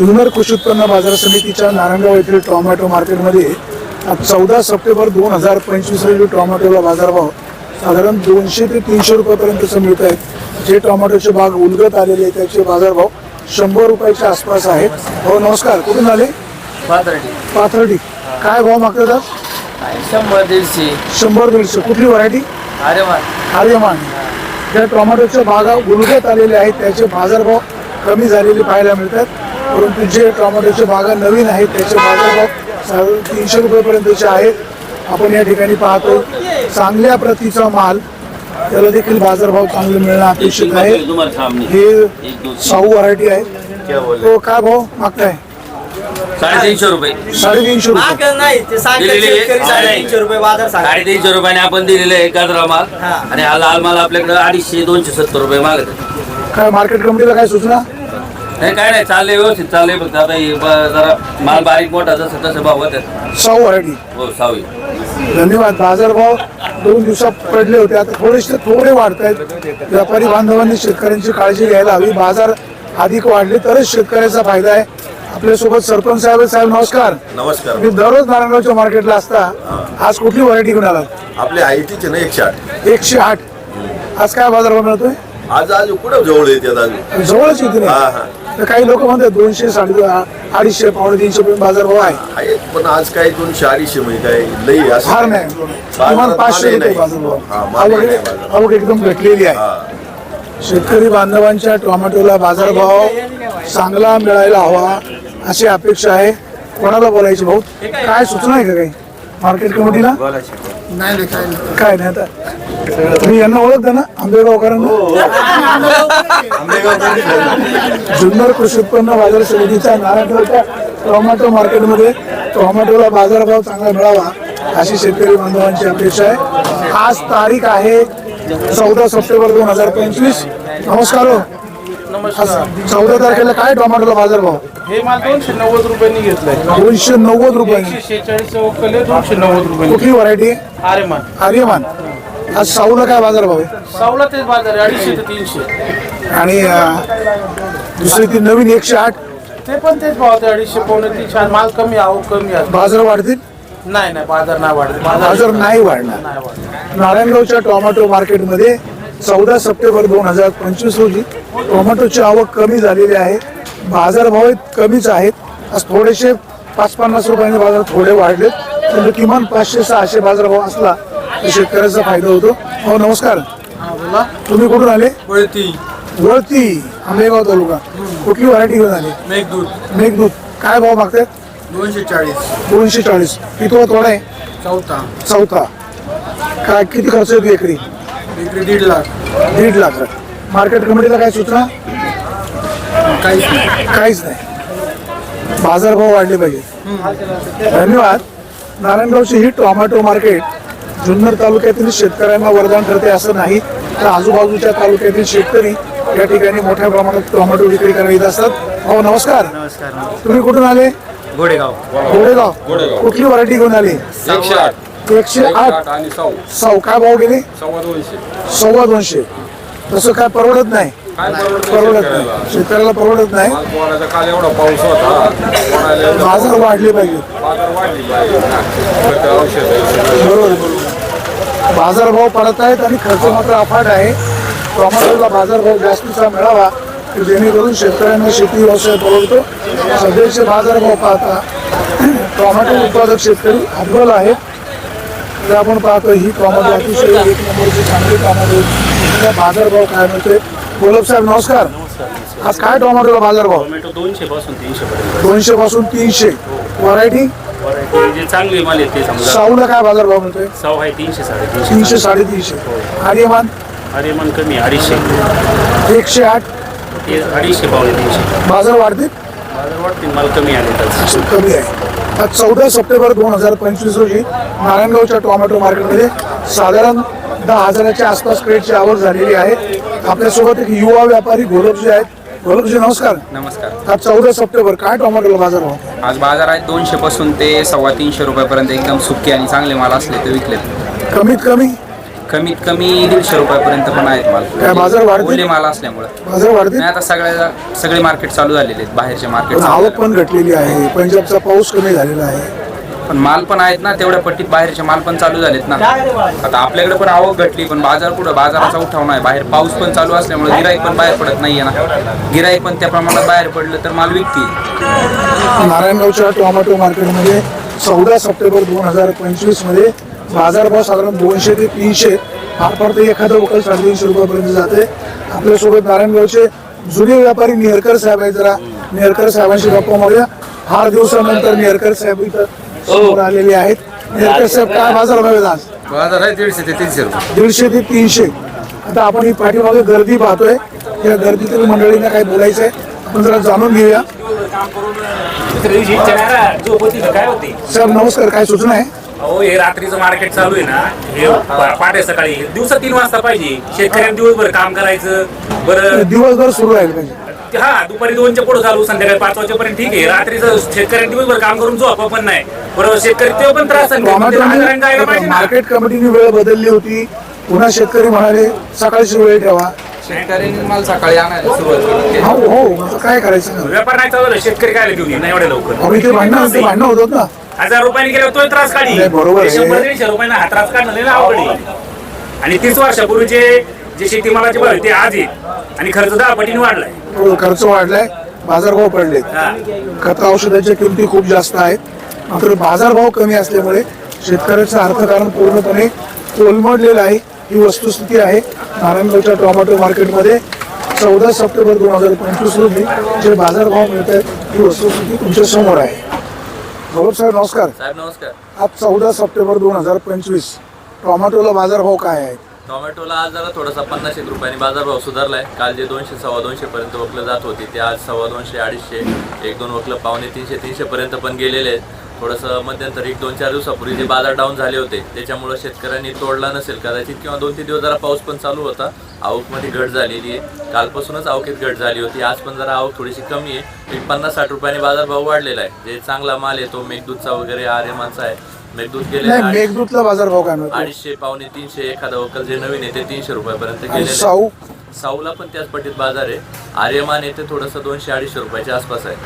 जुन्नर कृषी उत्पन्न बाजार समितीच्या नारायणगाव येथील टोमॅटो मार्केटमध्ये आज चौदा सप्टेंबर दोन हजार पंचवीस रोजी टोमॅटोला बाजारभाव साधारण दोनशे ते तीनशे रुपयापर्यंतच मिळत आहेत जे टोमॅटोचे बाग उलगत आलेले आहेत त्याचे बाजारभाव शंभर रुपयाच्या आसपास आहेत. हो नमस्कार. कुठून आले? पाथर्डी. पाथर्डी. काय भाव मागतात आज? शंभर दीडशे. शंभर दीडशे. कुठली व्हरायटी अरे वा आर्यमान. ज्या टोमॅटोच्या बागा उलगत आलेले आहेत त्याचे बाजारभाव कमी झालेले पाहायला मिळतात. परंतु जे टोमॅटोच्या बागा नवीन आहेत त्याचे बाजारभाव साधारण तीनशे रुपयेपर्यंतचे आहेत. आपण या ठिकाणी पाहतो चांगल्या प्रतीचा माल त्याला देखील बाजारभाव चांगले मिळणं अपेक्षित आहे. हे साऊ व्हरायटी आहे. तो काय भाव मागताय? साडेतीनशे रुपये. साडेतीनशे रुपये. मागं नाही ते सांगतात दिलेली आहे. शेतकरी साडेतीनशे रुपये बाजार सांगा साडेतीनशे रुपयाने आपण दिलेले आहे गाजरा माल. हा. आणि हा लाल माल आपल्याकडे अडीचशे दोनशे सत्तर रुपये मागत आहे. काय मार्केट कमिटीला काय सूचना? नाही काय नाही चाललंय व्यवस्थित चाललंय फक्त आता हे ब- जरा माल बारीक मोठा जसं तसं भाव व्हरायटी हो सावी धन्यवाद. बाजारभाव दोन दिवसात पडले होते. आता थोडेसे थोडे वाढत आहेत. व्यापारी बांधवांनी शेतकऱ्यांची काळजी घ्यायला हवी. बाजार अधिक वाढले तरच शेतकऱ्याचा फायदा आहे. आपल्यासोबत सरपंच साहेब आहेत. साहेब नमस्कार. नमस्कार. मी दररोज नारायणगावच्या मार्केटला असता. आज कुठली व्हरायटी घेऊन आलात? आपले आयटीचे ना एकशे आठ. एकशे आठ. आज काय बाजारभाव मिळतोय? आज आज कुठं जवळ येते आज? जवळच येते हा, हा. तर काही लोक म्हणतात दोनशे साडे अडीचशे पावणे तीनशे पर्यंत बाजारभाव आहे. आहेत पण आज काय दोनशे अडीचशे म्हणजे काय लई असं फार नाही. किमान पाचशे मालही रुपये नाही. हा, बाजारभाव मालही आवक नाही बाजारात. आवक एकदम घटलेली आहे. हा. शेतकरी बांधवांच्या टोमॅटोला बाजारभाव चांगला मिळायला हवा अशी अपेक्षा आहे. कोणाला बोलायची भाऊ? काय सूचना आहे का काही? मार्केट कमिटीला? काय नाही आता. तुम्ही यांना ओळखता ना आंबेगावकरांना. जुन्नर कृषी उत्पन्न बाजार समितीच्या नारायणगावच्या टोमॅटो मार्केटमध्ये टोमॅटोला बाजारभाव चांगला मिळावा अशी शेतकरी बांधवांची अपेक्षा आहे. आज तारीख आहे चौदा सप्टेंबर दोन हजार पंचवीस. नमस्कार हो. चौदा तारखेला काय टोमॅटोला बाजारभाव? हे माल दोनशे नव्वद रुपयांनी घेतलंय. दोनशे नव्वद रुपये एकशे शेहेचाळीस दोनशे नव्वद रुपयांनी. कुठली व्हरायटी अरे मान आर्यमान. आज साऊला काय बाजारभाव आहे? सावला तेच बाजार आहे अडीचशे ते तीनशे. आणि अं, दुसरी ती नवीन एकशे आठ? ते पण तेच भाव होते अडीचशे पावणे तीनशे. आणि माल कमी आहो कमी आहे. बाजार वाढतील? नाही नाही बाजार नाही वाढत. बाजार नाही वाढणार. नाही वाढत नारायणगावच्या टोमॅटो मार्केटमध्ये चौदा सप्टेंबर दोन हजार पंचवीस रोजी टोमॅटोची आवक कमी झालेली आहे. बाजारभाव कमीच आहेत. आज थोडेसे पाच पन्नास रुपयांनी बाजार थोडे वाढलेत. परंतु किमान पाचशे सहाशे बाजारभाव असला तर शेतकऱ्याचा फायदा होतो. हो नमस्कार तुम्ही कुठून आले? वळती. वळती आंबेगाव तालुका. कुठली व्हरायटी घेऊन आली? मेघदूत. मेघदूत. काय भाव मागतात दोनशे चाळीस. दोनशे चाळीस. किती थोडा आहे? चौथा. चौथा. काय किती खर्च येतो एकरी? विक्री दीड लाख. दीड लाख. मार्केट कमिटीला काय सूचना? काहीच नाही. काहीच नाही. बाजारभाव वाढले पाहिजे. धन्यवाद. नारायणगावची ही टोमॅटो मार्केट जुन्नर तालुक्यातील शेतकऱ्यांना वरदान ठरते असं नाही. तर आजूबाजूच्या तालुक्यातील शेतकरी या ठिकाणी मोठ्या प्रमाणात टोमॅटो विक्री करायला येत असतात. हो नमस्कार. नमस्कार तुम्ही कुठून आले? गोडेगाव गोडेगाव कुठली व्हरायटी घेऊन आली? एकशे आठ. एकशे आठ. आणि सौ. सौ. काय भाव गेले? सव्वा दोनशे. सव्वा दोनशे. तसं काय परवडत नाही? काय परवडत नाही शेतकऱ्याला? परवडत नाही? पोळाचा काल एवढा पाऊस होता. बाजार वाढले पाहिजे. बरोबर. बाजारभाव पडत आहेत आणि खर्च मात्र अफाट आहे. टोमॅटोला बाजारभाव जास्तीचा मिळावा की जेणेकरून शेतकऱ्यांना शेती व्यवसाय परवडतो. सध्याचे बाजारभाव पाहता टोमॅटो उत्पादक शेतकरी हतबल आहेत. तर आपण पाहतो ही टोमॅटो अतिशय एक नंबरची चांगली टोमॅटो तिला बाजारभाव काय मिळतोय गोलब साहेब नमस्कार. आज काय टोमॅटोला बाजारभाव? टोमॅटो दोनशे पासून तीनशे पर्यंत दोनशे पासून तीनशे. व्हरायटी व्हरायटी जे चांगले माल आहेत ते समजा. साऊला काय बाजारभाव मिळतोय सव आहे तीनशे साडेतीनशे. तीनशे साडेतीनशे. आर्यमान? अरे मन कमी अडीचशे. एकशे आठ. ते अडीचशे पावणे तीनशे. बाजार बाजार माल कमी आले आहे. आज चौदा सप्टेंबर दोन हजार पंचवीस रोजी नारायणगावच्या टोमॅटो मार्केटमध्ये साधारण दहा हजाराच्या आसपास क्रेटची आवक झालेली आहे. आपल्यासोबत एक युवा व्यापारी गोरखजी आहेत. गोरखजी नमस्कार. नमस्कार. आज चौदा सप्टेंबर काय टोमॅटोला बाजार भाव? आज बाजार आहे दोनशे पासून ते सव्वा तीनशे रुपयापर्यंत एकदम सुके आणि चांगले माल असले ते विकले. कमीत कमी? कमीत कमी दीडशे रुपयापर्यंत पण आहेत माल. काय बाजार वाढतील? ओले माल असल्यामुळे. बाजार वाढतील? नाही आता सगळ्या सगळे मार्केट चालू झालेले आहेत बाहेरचे मार्केट आवक पण घटलेली आहे. पंजाबचा पाऊस कमी झालेला आहे. पण माल पण आहेत ना तेवढ्या पट्टीत बाहेरचे माल पण चालू झालेत ना. आता आपल्याकडे पण आवक घटली पण बाजार कुठं? बाजाराचा उठाव नाही. बाहेर पाऊस पण चालू असल्यामुळे गिराईक पण बाहेर पडत नाहीये ना. गिराईक पण त्या प्रमाणात बाहेर पडलं तर माल विकतील. नारायणगावच्या टोमॅटो मार्केटमध्ये चौदा सप्टेंबर दोन हजार पंचवीसमध्ये बाजारभाव साधारण दोनशे ते तीनशे फार ते एखादं वकल साडेतीनशे रुपयापर्यंत जाते. आपल्यासोबत नारायणगावचे जुने व्यापारी नेहरकर साहेब आहेत जरा. नेरकर साहेबांशी गप्पा मारूया. फार दिवसानंतर निहरकर साहेब इथं समोर आलेले आहेत. काय बाजार भाव आहेत आज? बाजार आहे दीडशे ते तीनशे रुपये. दीडशे ते तीनशे. आता आपण ही पाठीमागे गर्दी पाहतोय. या गर्दीतील मंडळींना काय बोलायचं आहे आपण जरा जाणून घेऊया. साहेब नमस्कार. काय सूचना आहे? अहो हे रात्रीचं मार्केट चालू आहे ना. हे पा- पहाटे सकाळी. दिवसा तीन वाजता पाहिजे. शेतकऱ्यांनी दिवसभर काम करायचं. बरं. दिवसभर सुरू राहील पाहिजे. ते हा दुपारी दोनच्या पुढे चालू संध्याकाळी पाच वाजेपर्यंत ठीक आहे. रात्रीचं शेतकऱ्यांनी दिवसभर काम करून झोपा पण नाही. बरोबर शेतकरी ते पण त्रास आहे. आजाराने जायला पाहिजे ना. मार्केट कमिटीने वेळ बदलली होती. पुन्हा शेतकरी म्हणाले सकाळची वेळ ठेवा. शेतकऱ्यांनी माल सकाळी आणायला सुरुवात केली. हो हो आता काय करायचं व्यापार नाही चालू झाला, शेतकरी काय घेऊन येईल नाही एवढ्या लवकर? अहो इथे भांडणं ते भांडणं होतात ना. हजार रुपयाने गेल्यावर तो त्रास काढी. नाही, बरोबर आहे. शंभर दीडशे रुपयाने हा त्रास काढणं लय अवघड आहे. आणि तीस वर्षापूर्वीचे जे शेतीमालाचे भाव आहे ते आज आहेत आणि खर्च दहा पटीने वाढलाय. थोडं खर्च वाढलाय. बाजारभाव पडलेत. हा. खत औषधाच्या किमती खूप जास्त आहेत. मात्र बाजारभाव कमी असल्यामुळे शेतकऱ्याचं अर्थकारण पूर्णपणे कोलमडलेलं आहे. ही वस्तुस्थिती आहे. नारायणगावच्या टोमॅटो मार्केटमध्ये चौदा सप्टेंबर दोन हजार पंचवीस रोजी जे बाजारभाव मिळत आहेत ही वस्तुस्थिती तुमच्यासमोर आहे. गौरव साहेब नमस्कार. साहेब नमस्कार. आज चौदा सप्टेंबर दोन हजार पंचवीस टोमॅटोला बाजारभाव काय आहे टोमॅटोला आज जरा थोडासा पन्नास एक रुपयांनी बाजारभाव सुधारलाय. काल जे दोनशे सव्वा दोनशे पर्यंत वकलं जात होती ते आज सव्वा दोनशे अडीचशे एक दोन वकलं पावणे तीनशे तीनशे पर्यंत पण गेलेले आहेत. थोडंसं मध्यंतरी एक दोन चार दिवसापूर्वी जे बाजार डाऊन झाले होते त्याच्यामुळं शेतकऱ्यांनी तोडला नसेल. कदाचित किंवा दोन तीन दिवस जरा पाऊस पण चालू होता. आवकमध्ये घट झालेली आहे. कालपासूनच आवकेत घट झाली होती. आज पण जरा आवक थोडीशी कमी आहे. एक पन्नास साठ रुपयांनी बाजारभाव वाढलेला आहे. जे चांगला माल आहे तो मेघदूतचा वगैरे आर्यमानचा आहे. मेघदूत गेले नाही मेघदूतला बाजारभाव काय मिळतो अडीचशे पावणे तीनशे एखादा वकल जे नवीन आहे ते तीनशे रुपयापर्यंत आणि गेलेले साऊ? साऊला पण त्याच पट्टीत बाजार आहे. आर्यमान येते थोडंसं दोनशे अडीचशे रुपयाच्या आसपास आहे.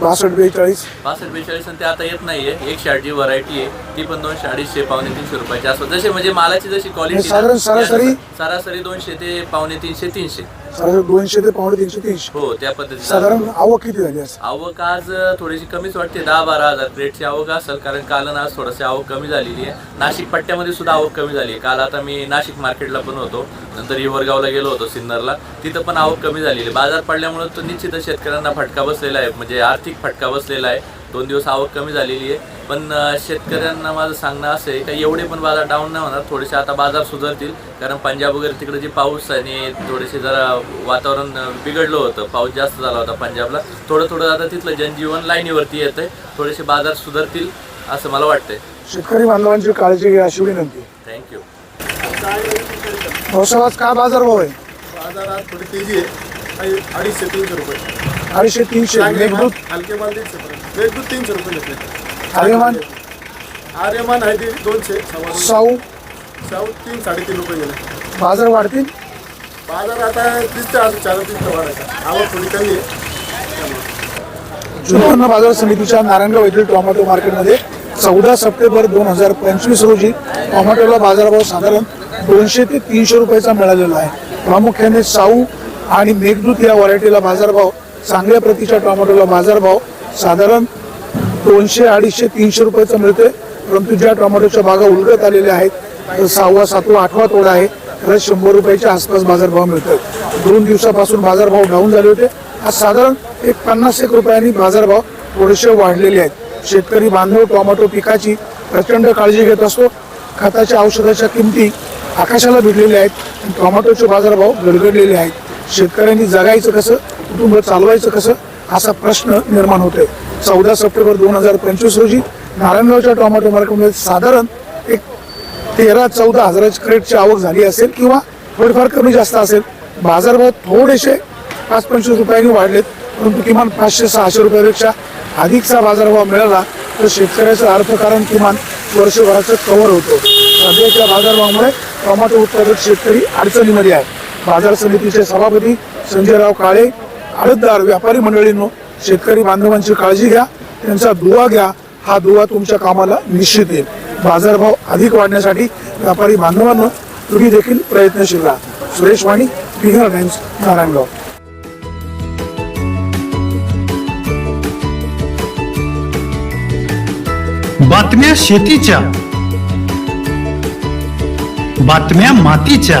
बासष्ट बेचाळीस? पासष्ट बेचाळीस आणि ते आता येत नाहीये. एकशे आठ जी व्हरायटी आहे. ती पण दोनशे अडीचशे पावणे तीनशे रुपयाची आसपास जसे म्हणजे मालाची जशी क्वालिटी साधारण सरासरी? सरासरी दोनशे ते पावणे तीनशे तीनशे. साधारण दोनशे ते पावणे तीनशे तीनशे. हो त्या पद्धतीने साधारण आवक किती झाली आवक आज थोडीशी कमीच वाटते दहा बारा हजार प्लेटची आवक असेल कारण काल आणि आज थोडीशी आवक कमी झालेली आहे. नाशिक पट्ट्यामध्ये सुद्धा आवक कमी झाली आहे. काल आता मी नाशिक मार्केटला पण होतो. नंतर हिवरगावला गेलो होतो सिन्नरला. तिथं पण आवक कमी झालेली आहे. बाजार पडल्यामुळे तो निश्चितच शेतकऱ्यांना फटका बसलेला आहे. म्हणजे आर्थिक फटका बसलेला आहे. दोन दिवस आवक कमी झालेली आहे. पण शेतकऱ्यांना माझं सांगणं असं आहे का एवढे पण बाजार डाऊन नाही होणार. थोडेसे आता बाजार सुधारतील. कारण पंजाब वगैरे तिकडे जे पाऊस आणि थोडेसे जरा वातावरण बिघडलं होतं. पाऊस जास्त झाला होता पंजाबला. थोडं थोडं आता तिथलं जनजीवन लाईनीवरती येतंय. थोडेसे बाजार सुधारतील असं मला वाटतंय. शेतकरी बांधवांची काळजी घ्या अशी विनंती थँक्यू पावसाळ्यात काय बाजारभाव आहे? बाजारात थोडी तेजी आहे. अडीचशे तीनशे रुपये. अडीचशे तीनशे. मेघदूत? हलके माल दीडशे तीनशे रुपये घेतले. आर्यमान? आर्यमान आहे ते दोनशे. सव्वा. साऊ शाहू तीन साडेतीन रुपये गेले. बाजार वाढतील? बाजार आता आज चार वाढायचा आवक थोडी कमी आहे. जुन्नर बाजार समितीच्या नारायणगाव येथील टोमॅटो मार्केटमध्ये चौदा सप्टेंबर दोन हजार पंचवीस रोजी टोमॅटोला बाजारभाव साधारण दोनशे ते तीनशे रुपयाचा मिळालेला आहे. प्रामुख्याने साऊ आणि मेघदूत या व्हरायटीला बाजारभाव चांगल्या प्रतीच्या टोमॅटोला बाजारभाव साधारण दोनशे अडीचशे तीनशे रुपयाचं मिळते परंतु ज्या टोमॅटोच्या बागा उलगत आलेल्या आहेत तर सहावा सातवा आठवा तोडा आहे. त्याला शंभर रुपयाच्या आसपास बाजारभाव मिळतो दोन दिवसापासून बाजारभाव डाऊन झाले होते. आज साधारण एक पन्नास एक रुपयांनी बाजारभाव थोडेसे वाढलेले आहेत. शेतकरी बांधव टोमॅटो पिकाची प्रचंड काळजी घेत असतो. खताच्या औषधाच्या किमती आकाशाला भिडलेल्या आहेत. टोमॅटोचे बाजारभाव गडगडलेले आहेत. शेतकऱ्यांनी जगायचं कसं? कुटुंब चालवायचं कसं? असा प्रश्न निर्माण होतोय. चौदा सप्टेंबर दोन हजार पंचवीस रोजी नारायणगावच्या टोमॅटो मार्केटमध्ये साधारण एक तेरा चौदा हजाराची क्रेटची आवक झाली असेल किंवा थोडीफार कमी जास्त असेल. बाजारभाव थोडेसे पाच पंचवीस रुपयांनी वाढलेत परंतु किमान पाचशे सहाशे रुपयापेक्षा अधिकचा बाजारभाव मिळाला तर शेतकऱ्याचं अर्थकारण किमान वर्षभराचं कव्हर होतं. सध्याच्या बाजारभावामुळे टोमॅटो उत्पादक शेतकरी अडचणीमध्ये आहे. बाजार समितीचे सभापती संजयराव काळे आडतदार व्यापारी मंडळींनो शेतकरी बांधवांची काळजी घ्या त्यांचा दुवा घ्या हा दुवा तुमच्या कामाला निश्चित येईल. बाजारभाव अधिक वाढण्यासाठी व्यापारी बांधवांनो तुम्ही देखील प्रयत्नशील राहा. सुरेश वाणी बिहार टाइम्स नारायणगाव. बातम्या शेतीच्या बातम्या मातीच्या.